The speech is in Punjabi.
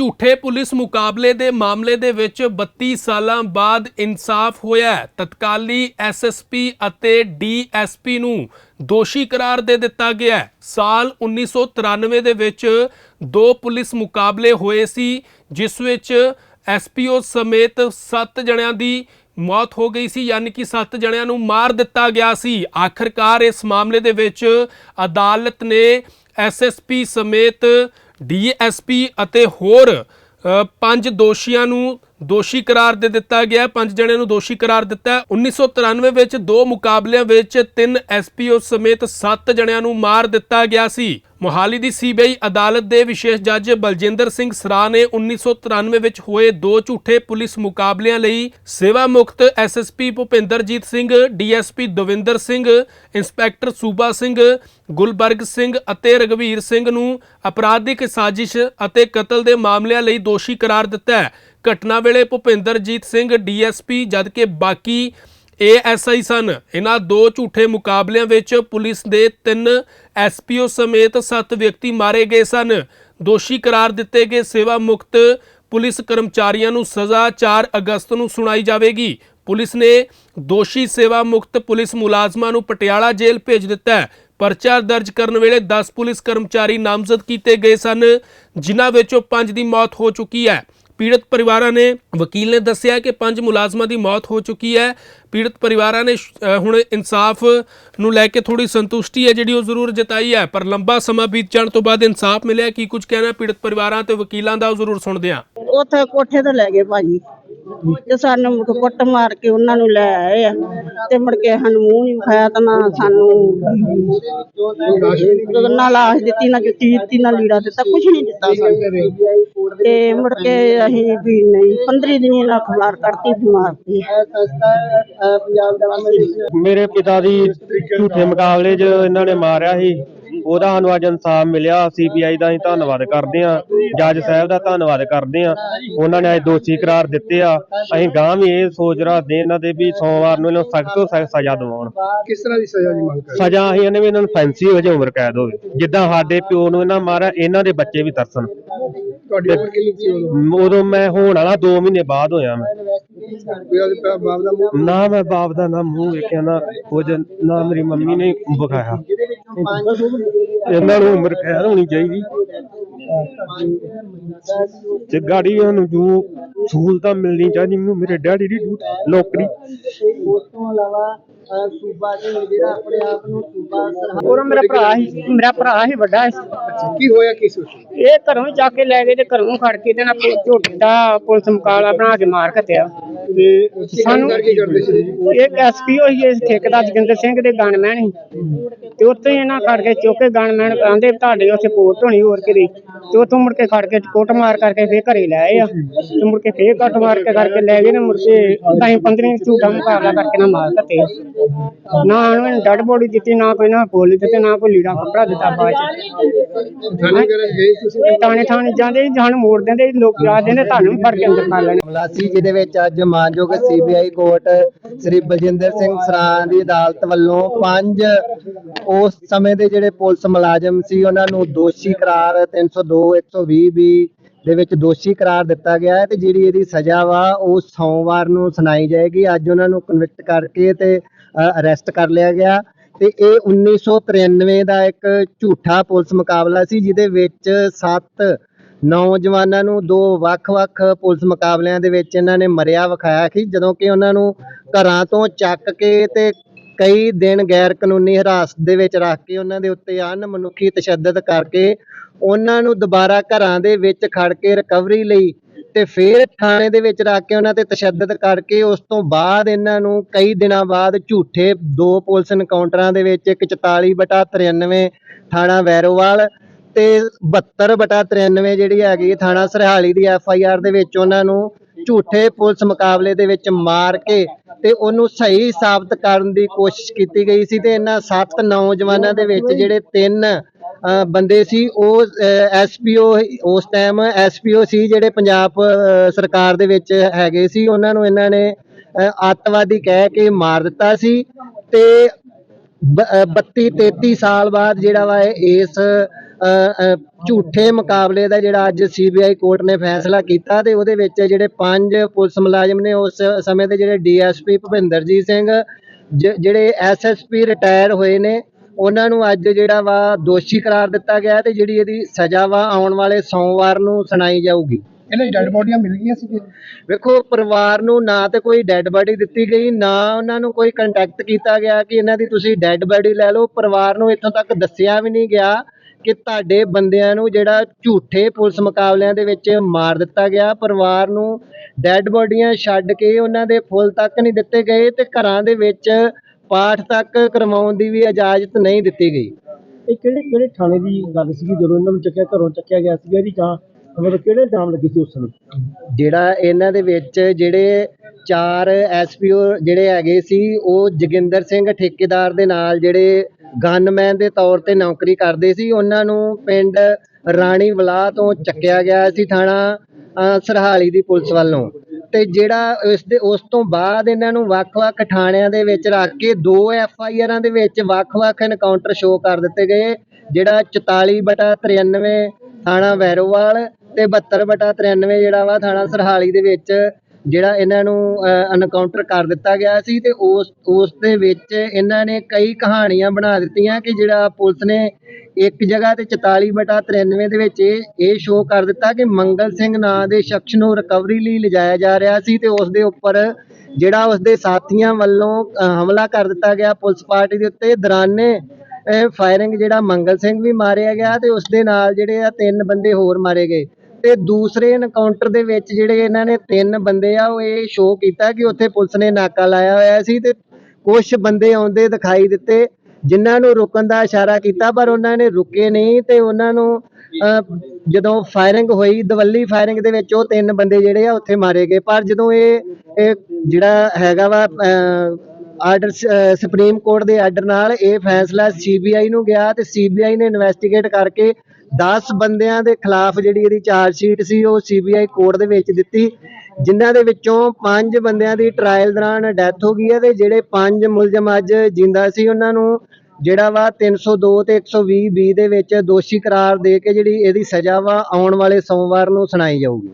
ਝੂਠੇ ਪੁਲਿਸ ਮੁਕਾਬਲੇ ਦੇ ਮਾਮਲੇ ਦੇ ਵਿੱਚ 32 ਸਾਲਾਂ ਬਾਅਦ ਇਨਸਾਫ ਹੋਇਆ ਹੈ। ਤਤਕਾਲੀ ਐਸਐਸਪੀ ਅਤੇ ਡੀਐਸਪੀ ਨੂੰ ਦੋਸ਼ੀ ਕਰਾਰ ਦੇ ਦਿੱਤਾ ਗਿਆ ਹੈ। ਸਾਲ 1993 ਦੇ ਵਿੱਚ ਦੋ ਪੁਲਿਸ ਮੁਕਾਬਲੇ ਹੋਏ ਸੀ, ਜਿਸ ਵਿੱਚ ਐਸਪੀਓ ਸਮੇਤ 7 ਜਣਿਆਂ ਦੀ ਮੌਤ ਹੋ ਗਈ ਸੀ, ਯਾਨੀ ਕਿ 7 ਜਣਿਆਂ ਨੂੰ ਮਾਰ ਦਿੱਤਾ ਗਿਆ ਸੀ ਆਖਰਕਾਰ ਇਸ ਮਾਮਲੇ ਦੇ ਵਿੱਚ ਅਦਾਲਤ ਨੇ ਐਸਐਸਪੀ ਸਮੇਤ ਡੀਐਸਪੀ ਅਤੇ ਹੋਰ ਪੰਜ ਦੋਸ਼ੀਆਂ ਨੂੰ ਦੋਸ਼ੀ ਕਰਾਰ ਦੇ ਦਿੱਤਾ ਗਿਆ। ਪੰਜ ਜਣਿਆਂ ਨੂੰ ਦੋਸ਼ੀ ਕਰਾਰ ਦਿੱਤਾ। ਹੈ। 1993 ਵਿੱਚ ਦੋ ਮੁਕਾਬਲਿਆਂ ਵਿੱਚ ਤਿੰਨ ਐਸਪੀਓ ਸਮੇਤ 7 ਜਣਿਆਂ ਨੂੰ ਮਾਰ ਦਿੱਤਾ ਗਿਆ ਸੀ। ਮੋਹਾਲੀ ਦੀ ਸੀਬੀਆਈ ਅਦਾਲਤ ਦੇ ਵਿਸ਼ੇਸ਼ ਜੱਜ ਬਲਜਿੰਦਰ ਸਿੰਘ ਸਰਾ ਨੇ 1993 ਵਿੱਚ ਹੋਏ ਦੋ ਝੂਠੇ ਪੁਲਿਸ ਮੁਕਾਬਲਿਆਂ ਲਈ ਸੇਵਾ ਮੁਕਤ SSP Bhupinderjit Singh DSP Davinder Singh, inspector Suba Singh, Gulbarg Singh ਅਤੇ ਰਗਵੀਰ ਸਿੰਘ ਨੂੰ ਅਪਰਾਧਿਕ ਸਾਜ਼ਿਸ਼ ਅਤੇ ਕਤਲ ਦੇ ਮਾਮਲਿਆਂ ਲਈ ਦੋਸ਼ੀ ਕਰਾਰ ਦਿੱਤਾ ਹੈ। ਘਟਨਾ ਵੇਲੇ ਭੁਪਿੰਦਰਜੀਤ ਸਿੰਘ ਡੀਐਸਪੀ ਜਦਕਿ ਬਾਕੀ ਏਐਸਆਈ ਸਨ। ਇਹਨਾਂ ਦੋ ਝੂਠੇ ਮੁਕਾਬਲਿਆਂ ਵਿੱਚ ਪੁਲਿਸ ਦੇ ਤਿੰਨ ਐਸਪੀਓ ਸਮੇਤ 7 ਵਿਅਕਤੀ ਮਾਰੇ ਗਏ ਸਨ। ਦੋਸ਼ੀ ਕਰਾਰ ਦਿੱਤੇ ਗਏ ਸੇਵਾ ਮੁਕਤ ਪੁਲਿਸ ਕਰਮਚਾਰੀਆਂ ਨੂੰ ਸਜ਼ਾ 4 ਅਗਸਤ ਨੂੰ ਸੁਣਾਈ ਜਾਵੇਗੀ। ਪੁਲਿਸ ਨੇ ਦੋਸ਼ੀ ਸੇਵਾ ਮੁਕਤ ਪੁਲਿਸ ਮੁਲਾਜ਼ਮਾਂ ਨੂੰ ਪਟਿਆਲਾ ਜੇਲ੍ਹ ਭੇਜ ਦਿੱਤਾ ਹੈ। ਪਰਚਾ ਦਰਜ ਕਰਨ ਵੇਲੇ 10 ਪੁਲਿਸ ਕਰਮਚਾਰੀ ਨਾਮਜ਼ਦ ਕੀਤੇ ਗਏ ਸਨ, ਜਿਨ੍ਹਾਂ ਵਿੱਚੋਂ 5 ਦੀ ਮੌਤ ਹੋ ਚੁੱਕੀ ਹੈ। ਪੀੜਤ ਪਰਿਵਾਰਾਂ ਨੇ ਵਕੀਲ ਨੇ ਦੱਸਿਆ ਕਿ ਪੰਜ ਮੁਲਾਜ਼ਮਾਂ ਦੀ ਮੌਤ ਹੋ ਚੁੱਕੀ ਹੈ। ਪੀੜਤ ਪਰਿਵਾਰਾਂ ਨੇ ਹੁਣ ਇਨਸਾਫ ਨੂੰ ਲੈ ਕੇ ਥੋੜੀ ਸੰਤੁਸ਼ਟੀ ਹੈ ਜਿਹੜੀ ਉਹ ਜ਼ਰੂਰ ਜਤਾਈ ਹੈ। ਪਰ ਲੰਬਾ ਸਮਾਂ ਬੀਤ ਜਾਣ ਤੋਂ ਬਾਅਦ ਇਨਸਾਫ ਮਿਲਿਆ ਕੀ ਕੁਝ ਕਹਿਣਾ ਪੀੜਤ ਪਰਿਵਾਰਾਂ ਤੇ ਵਕੀਲਾਂ ਦਾ, ਉਹ ਜ਼ਰੂਰ ਸੁਣਦੇ ਹਾਂ। ਉੱਥੇ ਕੋਠੇ ਤੋਂ ਲੈ ਗਏ ਭਾਜੀ। ਤੇ ਸਾਨੂੰ ਮੁੜ ਕੇ ਕੁੱਟ ਮਾਰ ਕੇ ਉਹਨਾਂ ਨੂੰ ਲੈ ਆਏ ਆ ਤੇ ਮੁੜ ਕੇ ਸਾਨੂੰ ਮੂੰਹ ਨਹੀਂ ਵਿਖਾਇਆ ਤਾਂ ਨਾ ਸਾਨੂੰ ਨਾ ਲਾਸ਼ ਦਿੱਤੀ, ਨਾ ਜੁੱਤੀ ਦਿੱਤੀ, ਨਾ ਲੀੜਾ ਦਿੱਤਾ ਕੁਝ ਨਹੀਂ ਦਿੱਤਾ ਸਾਨੂੰ। ਤੇ ਮੁੜ ਕੇ ਅਸੀਂ ਵੀ ਨਹੀਂ 15 ਦਿਨ ਨਾਲ ਅਖਬਾਰ ਕੱਢਤੀ, ਬਿਮਾਰ ਸੀ। ਮੇਰੇ ਪਿਤਾ ਦੀ ਝੂਠੇ ਮੁਕਾਬਲੇ 'ਚ ਇਹਨਾਂ ਨੇ ਮਾਰਿਆ ਸੀ। ਉਹਦਾ ਸਾਨੂੰ ਅੱਜ ਇਨਸਾਫ ਮਿਲਿਆ ਸੀਪੀਆਈ ਦਾ ਅਸੀਂ ਧੰਨਵਾਦ ਕਰਦੇ ਹਾਂ ਜੱਜ ਸਾਹਿਬ ਦਾ ਧੰਨਵਾਦ ਕਰਦੇ ਹਾਂ। ਉਹਨਾਂ ਨੇ ਅੱਜ ਦੋਸ਼ੀ ਕਰਾਰ ਦਿੱਤੇ ਆ। ਅਸੀਂ ਗਾਂ ਵੀ ਇਹ ਸੋਚ ਰੱਖਦੇ ਇਹਨਾਂ ਦੇ ਵੀ ਸੋਮਵਾਰ ਨੂੰ ਇਹਨਾਂ ਸਖਤ ਤੋਂ ਸਖਤ ਸਜ਼ਾ ਦਿਵਾਉਣ। ਕਿਸ ਤਰ੍ਹਾਂ ਦੀ ਸਜ਼ਾ ਦੀ ਮੰਗ ਕਰ ਸਜ਼ਾ ਅਸੀਂ ਇਹਨੇ ਨੂੰ ਫੈਂਸੀ ਹੋ ਜਾਏ ਉਮਰ ਕੈਦ ਹੋਵੇ ਜਿੱਦਾਂ ਸਾਡੇ ਪਿਓ ਨੂੰ ਇਹਨਾਂ ਮਾਰਿਆ ਇਹਨਾਂ ਦੇ ਬੱਚੇ ਵੀ ਤਰਸਣ। ਤੁਹਾਡੀ ਉਮਰ ਕਿੰਨੀ ਸੀ ਉਦੋਂ? ਉਦੋਂ ਮੈਂ ਹੋਣ ਵਾਲਾ 2 ਮਹੀਨੇ ਬਾਅਦ ਹੋਇਆ ਮੈਂ। ਕੋਈ ਉਹਦੇ ਭਰਾ ਬਾਪ ਦਾ ਮੂੰਹ ਨਾ ਮੈਂ ਬਾਪ ਦਾ ਨਾ ਮੂੰਹ ਵੇਖਿਆ ਨਾ ਕੁਝ ਨਾ ਮੇਰੀ ਮੰਮੀ ਨੇ ਵਿਖਾਇਆ। ਇਹਨਾਂ ਨੂੰ ਉਮਰ ਕੈਦ ਹੋਣੀ ਚਾਹੀਦੀ। ਤੇ ਗਾੜੀ ਨੂੰ ਜੋ ਸਹੂਲਤਾਂ ਮਿਲਣੀ ਚਾਹੀਦੀ ਮੈਨੂੰ ਮੇਰੇ ਡੈਡੀ ਦੀ ਨੌਕਰੀ। ਉਸ ਤੋਂ ਇਲਾਵਾ ਸੂਬਾ ਦੇ ਜਿਹੜਾ ਆਪਣੇ ਆਪ ਨੂੰ ਸੂਬਾ ਉਹ ਮੇਰਾ ਭਰਾ ਸੀ ਮੇਰਾ ਭਰਾ ਸੀ ਵੱਡਾ ਸੀ। ਕੀ ਹੋਇਆ ਕੀ ਸੀ ਉਸ ਨੂੰ? ਇਹ ਘਰੋਂ ਹੀ ਚੱਕ ਕੇ ਲੈ ਗਏ ਤੇ ਘਰੋਂ ਖੜ ਕੇ ਤੇ ਨਾ ਝੋਟਾ ਪੁਲਿਸ ਮੁਕਾਬਲਾ ਬਣਾ ਕੇ ਮਾਰ ਕੱਟਿਆ ਤੇ ਸਾਨੂੰ ਕੀ ਕਰਦੇ ਸੀ? ਜੀ ਇੱਕ ਐਸਪੀਓ ਹੀ ਇਸ ਠੇਕੇਦਾਰ ਜਗਿੰਦਰ ਸਿੰਘ ਦੇ ਗਨਮੈਨ ਸੀ। ਤੇ ਉੱਥੇ ਹੀ ਇਹਨਾਂ ਖੜ ਕੇ ਚੁੱਕ ਕੇ ਗਨਮੈਨ ਕਹਿੰਦੇ ਤੁਹਾਡੇ ਉੱਥੇ ਪੋਸਟ ਹੋਣੀ ਹੋਰ ਕਿਤੇ ਤੇ ਉੱਥੋਂ ਮੁੜ ਕੇ ਖੜ ਕੇ ਕੋਟ ਮਾਰ ਕਰਕੇ ਫੇਰ ਘਰੇ ਲੈ ਆਏ ਆ। ਤੇ ਮੁੜ ਕੇ ਫੇਰ ਕੱਟ ਮਾਰ ਕੇ ਕਰਕੇ ਲੈ ਗਏ ਨੇ ਮੁੜ ਕੇ ਤਾਂ 15 ਝੂਠਾ ਮੁਕਾਬਲਾ ਕਰਕੇ ਨਾ ਮਾਰ ਕੱਟੇ ਨਾ ਉਹਨਾਂ ਨੇ ਡੱਡ ਬੋਡੀ ਦਿੱਤੀ ਨਾ ਕੋਈ ਨਾ ਫੁੱਲ ਦਿੱਤੇ ਨਾ ਕੋਈ ਲੀੜਾ ਕੱਪੜਾ ਦਿੱਤਾ ਬਾਅਦ ਚ। ਥਾਣੇ ਥਾਣੇ ਜਾਂਦੇ ਸੀ, ਸਾਨੂੰ ਮੋੜ ਦਿੰਦੇ ਲੋਕ ਆ ਦਿੰਦੇ ਤੁਹਾਨੂੰ ਵੀ ਫੜ ਕੇ ਅੰਦਰ ਕਰ ਲੈਣੇ। ਮਲਾਸੀ ਜਿਹਦੇ ਵਿੱਚ ਅੱਜ ਮਾਨਯੋਗ ਸੀਬੀਆਈ ਕੋਰਟ ਸ੍ਰੀ ਬਲਜਿੰਦਰ ਸਿੰਘ ਸਰਾਂ ਦੀ ਅਦਾਲਤ ਵੱਲੋਂ ਪੰਜ ਉਸ ਸਮੇਂ ਦੇ ਜਿਹੜੇ ਪੁਲਿਸ ਮੁਲਾਜ਼ਮ ਸੀ ਉਹਨਾਂ ਨੂੰ ਦੋਸ਼ੀ ਕਰਾਰ 302 120 ਬੀ ਦੇ ਵਿੱਚ ਦੋਸ਼ੀ ਕਰਾਰ ਦਿੱਤਾ ਗਿਆ ਹੈ ਤੇ ਜਿਹੜੀ ਇਹਦੀ ਸਜ਼ਾ ਵਾ ਉਹ ਸੋਮਵਾਰ ਨੂੰ ਸੁਣਾਈ ਜਾਏਗੀ। ਅੱਜ ਉਹਨਾਂ ਨੂੰ ਕਨਵਿਕਟ ਕਰਕੇ ਤੇ ਅਰੈਸਟ ਕਰ ਲਿਆ ਗਿਆ ਤੇ ਇਹ 1993 ਦਾ ਇੱਕ ਝੂਠਾ ਪੁਲਿਸ ਮੁਕਾਬਲਾ ਸੀ, ਜਿਹਦੇ ਵਿੱਚ 7 ਨੌਜਵਾਨਾਂ ਨੂੰ ਦੋ ਵੱਖ-ਵੱਖ ਪੁਲਿਸ ਮੁਕਾਬਲਿਆਂ ਦੇ ਵਿੱਚ ਇਹਨਾਂ ਨੇ ਮਰਿਆ ਵਿਖਾਇਆ ਸੀ, ਜਦੋਂ ਕਿ ਉਹਨਾਂ ਨੂੰ ਘਰਾਂ ਤੋਂ ਚੱਕ ਕੇ ਤੇ ਕਈ ਦਿਨ ਗੈਰ ਕਾਨੂੰਨੀ ਹਿਰਾਸਤ ਦੇ ਵਿੱਚ ਰੱਖ ਕੇ ਉਹਨਾਂ ਦੇ ਉੱਤੇ ਅਣਮਨੁੱਖੀ ਤਸ਼ੱਦਦ ਕਰਕੇ ਉਹਨਾਂ ਨੂੰ ਦੁਬਾਰਾ ਘਰਾਂ ਦੇ ਵਿੱਚ ਖੜ ਕੇ ਰਿਕਵਰੀ ਲਈ ਤੇ ਫਿਰ ਥਾਣੇ ਦੇ ਵਿੱਚ ਰੱਖ ਕੇ ਉਹਨਾਂ ਤੇ ਤਸ਼ੱਦਦ ਕਰਕੇ ਉਸ ਤੋਂ ਬਾਅਦ ਇਹਨਾਂ ਨੂੰ ਕਈ ਦਿਨਾਂ ਬਾਅਦ ਝੂਠੇ ਦੋ ਪੁਲਿਸ ਐਨਕਾਊਂਟਰਾਂ ਦੇ ਵਿੱਚ ਇੱਕ 44 ਬਟਾ 93 ਥਾਣਾ ਵੈਰੋਵਾਲ ਤੇ 72 ਬਟਾ 93 ਜਿਹੜੀ ਹੈਗੀ ਥਾਣਾ ਸਰਹਾਲੀ ਦੀ ਐਫ ਆਈ ਆਰ ਦੇ ਵਿੱਚ ਉਹਨਾਂ ਨੂੰ ਝੂਠੇ ਪੁਲਿਸ ਮੁਕਾਬਲੇ ਦੇ ਵਿੱਚ ਮਾਰ ਕੇ ਤੇ ਉਹਨੂੰ ਸਹੀ ਸਾਬਤ ਕਰਨ ਦੀ ਕੋਸ਼ਿਸ਼ ਕੀਤੀ ਗਈ ਸੀ ਤੇ ਇਹਨਾਂ ਸੱਤ ਨੌਜਵਾਨਾਂ ਦੇ ਵਿੱਚ ਜਿਹੜੇ ਤਿੰਨ ਬੰਦੇ ਸੀ, ਉਹ ਐਸਪੀਓ ਉਸ ਟਾਈਮ ਐਸਪੀਓ ਸੀ ਜਿਹੜੇ ਪੰਜਾਬ ਸਰਕਾਰ ਦੇ ਵਿੱਚ ਹੈਗੇ ਸੀ। ਉਹਨਾਂ ਨੂੰ ਇਹਨਾਂ ਨੇ ਅੱਤਵਾਦੀ ਕਹਿ ਕੇ ਮਾਰ ਦਿੱਤਾ ਸੀ ਤੇ 32 33 ਸਾਲ ਬਾਅਦ ਜਿਹੜਾ ਵਾ ਇਸ ਝੂਠੇ ਮੁਕਾਬਲੇ ਦਾ ਜਿਹੜਾ ਅੱਜ ਸੀਬੀਆਈ ਕੋਰਟ ਨੇ ਫੈਸਲਾ ਕੀਤਾ ਤੇ ਉਹਦੇ ਵਿੱਚ ਜਿਹੜੇ ਪੰਜ ਪੁਲਿਸ ਮੁਲਾਜ਼ਮ ਨੇ ਉਸ ਸਮੇਂ ਦੇ ਜਿਹੜੇ ਡੀਐਸਪੀ ਭੁਪਿੰਦਰਜੀਤ ਸਿੰਘ ਜਿਹੜੇ ਐਸਐਸਪੀ ਰਿਟਾਇਰ ਹੋਏ ਨੇ ਉਹਨਾਂ ਨੂੰ ਅੱਜ ਜਿਹੜਾ ਵਾ ਦੋਸ਼ੀ ਕਰਾਰ ਦਿੱਤਾ ਗਿਆ ਤੇ ਜਿਹੜੀ ਇਹਦੀ ਸਜ਼ਾ ਵਾ ਆਉਣ ਵਾਲੇ ਸੋਮਵਾਰ ਨੂੰ ਸੁਣਾਈ ਜਾਊਗੀ। ਇਹਨਾਂ ਦੀ ਡੈਡ ਬੋਡੀਆਂ ਮਿਲ ਗਈਆਂ ਸੀ ਵੇਖੋ ਪਰਿਵਾਰ ਨੂੰ ਨਾ ਤੇ ਕੋਈ ਡੈੱਡ ਬਾਡੀ ਦਿੱਤੀ ਗਈ ਨਾ ਉਹਨਾਂ ਨੂੰ ਕੋਈ ਕੰਟੈਕਟ ਕੀਤਾ ਗਿਆ ਕਿ ਇਹਨਾਂ ਦੀ ਤੁਸੀਂ ਡੈੱਡ ਬਾਡੀ ਲੈ ਲਓ ਪਰਿਵਾਰ ਨੂੰ ਇੱਥੋਂ ਤੱਕ ਦੱਸਿਆ ਵੀ ਨਹੀਂ ਗਿਆ ਕਿ ਤੁਹਾਡੇ ਬੰਦਿਆਂ ਨੂੰ ਜਿਹੜਾ ਝੂਠੇ ਪੁਲਿਸ ਮੁਕਾਬਲਿਆਂ ਦੇ ਵਿੱਚ ਮਾਰ ਦਿੱਤਾ ਗਿਆ। ਪਰਿਵਾਰ ਨੂੰ ਡੈੱਡ ਬਾਡੀਆਂ ਛੱਡ ਕੇ ਉਹਨਾਂ ਦੇ ਫੁੱਲ ਤੱਕ ਨਹੀਂ ਦਿੱਤੇ ਗਏ ਤੇ ਘਰਾਂ ਦੇ ਵਿੱਚ ਪਾਠ ਤੱਕ ਕਰਵਾਉਣ ਦੀ ਵੀ ਇਜਾਜ਼ਤ ਨਹੀਂ ਦਿੱਤੀ ਗਈ। ਇਹ ਕਿਹੜੇ ਕਿਹੜੇ ਥਾਣੇ ਦੀ ਗੱਲ ਸੀਗੀ ਜਦੋਂ ਇਹਨਾਂ ਨੂੰ ਚੱਕਿਆ ਘਰੋਂ ਚੱਕਿਆ ਗਿਆ ਸੀਗਾ ਇਹਦੀ ਜਾਂ ਮਤਲਬ ਕਿਹੜੇ ਇਲਜ਼ਾਮ ਲੱਗੇ ਸੀ ਉਸ ਸਮੇਂ? ਜਿਹੜਾ ਇਹਨਾਂ ਦੇ ਵਿੱਚ ਜਿਹੜੇ ਚਾਰ ਐਸਪੀਓ ਜਿਹੜੇ ਹੈਗੇ ਸੀ ਉਹ ਜੋਗਿੰਦਰ ਸਿੰਘ ਠੇਕੇਦਾਰ ਦੇ ਨਾਲ ਜਿਹੜੇ ਗਨਮੈਨ ਦੇ ਤੌਰ ਤੇ ਨੌਕਰੀ ਕਰਦੇ ਸੀ। ਉਹਨਾਂ ਨੂੰ ਪਿੰਡ ਰਾਣੀ ਵਲਾ ਤੋਂ ਚੱਕਿਆ ਗਿਆ ਸੀ ਥਾਣਾ ਸਰਹਾਲੀ ਦੀ ਪੁਲਿਸ ਵੱਲੋਂ। ਤੇ ਜਿਹੜਾ ਇਸ ਦੇ, ਉਸ ਤੋਂ ਬਾਅਦ ਇਹਨਾਂ ਨੂੰ ਵੱਖ-ਵੱਖ ਥਾਣਿਆਂ ਦੇ ਵਿੱਚ ਰੱਖ ਕੇ ਦੋ ਐਫ ਆਈ ਆਰਾਂ ਦੇ ਵਿੱਚ ਵੱਖ-ਵੱਖ ਐਨਕਾਊਂਟਰ ਸ਼ੋਅ ਕਰ ਦਿੱਤੇ ਗਏ, ਜਿਹੜਾ 44 ਬਟਾ 93 ਥਾਣਾ ਵੈਰੋਵਾਲ ਤੇ 72 ਬਟਾ 93 ਜਿਹੜਾ ਵਾ ਥਾਣਾ ਸਰਹਾਲੀ ਦੇ ਵਿੱਚ ਜਿਹੜਾ ਇਹਨਾਂ ਨੂੰ ਐਨਕਾਊਂਟਰ ਕਰ ਦਿੱਤਾ ਗਿਆ ਸੀ ਤੇ ਉਸ ਉਸ ਦੇ ਵਿੱਚ ਇਹਨਾਂ ਨੇ ਕਈ ਕਹਾਣੀਆਂ ਬਣਾ ਦਿੱਤੀਆਂ ਕਿ ਜਿਹੜਾ ਪੁਲਿਸ ਨੇ ਇੱਕ ਜਗ੍ਹਾ ਤੇ 44 ਬਟਾ 93 ਦੇ ਵਿੱਚ ਇਹ ਇਹ ਸ਼ੋਅ ਕਰ ਦਿੱਤਾ ਕਿ ਮੰਗਲ ਸਿੰਘ ਨਾਂ ਦੇ ਸ਼ਖਸ ਨੂੰ ਰਿਕਵਰੀ ਲਈ ਲਿਜਾਇਆ ਜਾ ਰਿਹਾ ਸੀ ਤੇ ਉਸ ਦੇ ਉੱਪਰ ਜਿਹੜਾ ਉਸ ਦੇ ਸਾਥੀਆਂ ਵੱਲੋਂ ਹਮਲਾ ਕਰ ਦਿੱਤਾ ਗਿਆ ਪੁਲਿਸ ਪਾਰਟੀ ਦੇ ਉੱਤੇ। ਦੌਰਾਨੇ ਫਾਇਰਿੰਗ ਜਿਹੜਾ ਮੰਗਲ ਸਿੰਘ ਵੀ ਮਾਰਿਆ ਗਿਆ ਤੇ ਉਸ ਦੇ ਨਾਲ ਜਿਹੜੇ ਆ ਤਿੰਨ ਬੰਦੇ ਹੋਰ ਮਾਰੇ ਗਏ। ਤੇ ਦੂਸਰੇ ਐਨਕਾਊਂਟਰ ਦੇ ਵਿੱਚ ਜਿਹੜੇ ਇਹਨਾਂ ਨੇ ਤਿੰਨ ਬੰਦੇ ਆ ਉਹ ਇਹ ਸ਼ੋਅ ਕੀਤਾ ਕਿ ਉੱਥੇ ਪੁਲਿਸ ਨੇ ਨਾਕਾ ਲਾਇਆ ਹੋਇਆ ਸੀ ਤੇ ਕੁਝ ਬੰਦੇ ਆਉਂਦੇ ਦਿਖਾਈ ਦਿੱਤੇ ਜਿਨ੍ਹਾਂ ਨੂੰ ਰੁਕਣ ਦਾ ਇਸ਼ਾਰਾ ਕੀਤਾ ਪਰ ਉਹਨਾਂ ਨੇ ਰੁਕੇ ਨਹੀਂ ਤੇ ਉਹਨਾਂ ਨੂੰ ਅਹ, ਜਦੋਂ ਫਾਇਰਿੰਗ ਹੋਈ ਦਵੱਲੀ ਫਾਇਰਿੰਗ ਦੇ ਵਿੱਚ ਉਹ ਤਿੰਨ ਬੰਦੇ ਜਿਹੜੇ ਆ ਉੱਥੇ ਮਾਰੇ ਗਏ। ਪਰ ਜਦੋਂ ਇਹ ਇਹ ਜਿਹੜਾ ਹੈਗਾ ਵਾ ਆਰਡਰ ਸੁਪਰੀਮ ਕੋਰਟ ਦੇ ਆਰਡਰ ਨਾਲ ਇਹ ਫੈਸਲਾ ਸੀਬੀਆਈ ਨੂੰ ਗਿਆ ਤੇ ਸੀਬੀਆਈ ਨੇ ਇਨਵੈਸਟੀਗੇਟ ਕਰਕੇ 10 ਬੰਦਿਆਂ ਦੇ ਖਿਲਾਫ ਜਿਹੜੀ ਇਹਦੀ ਚਾਰਜ ਸ਼ੀਟ ਸੀ ਉਹ ਸੀਬੀਆਈ ਕੋਰਟ ਦੇ ਵਿੱਚ ਦਿੱਤੀ, ਜਿਨ੍ਹਾਂ ਦੇ ਵਿੱਚੋਂ 5 ਬੰਦਿਆਂ ਦੀ ਟ੍ਰਾਇਲ ਦੌਰਾਨ ਡੈਥ ਹੋ ਗਈ ਹੈ ਤੇ ਜਿਹੜੇ 5 ਮੁਲਜ਼ਮ ਅੱਜ ਜਿੰਦਾ ਸੀ ਉਹਨਾਂ ਨੂੰ ਜਿਹੜਾ ਵਾ 302 ਤੇ 120 ਬੀ ਦੇ ਵਿੱਚ ਦੋਸ਼ੀ ਕਰਾਰ ਦੇ ਕੇ ਜਿਹੜੀ ਇਹਦੀ ਸਜ਼ਾ ਵਾ ਆਉਣ ਵਾਲੇ ਸੋਮਵਾਰ ਨੂੰ ਸੁਣਾਈ ਜਾਊਗੀ।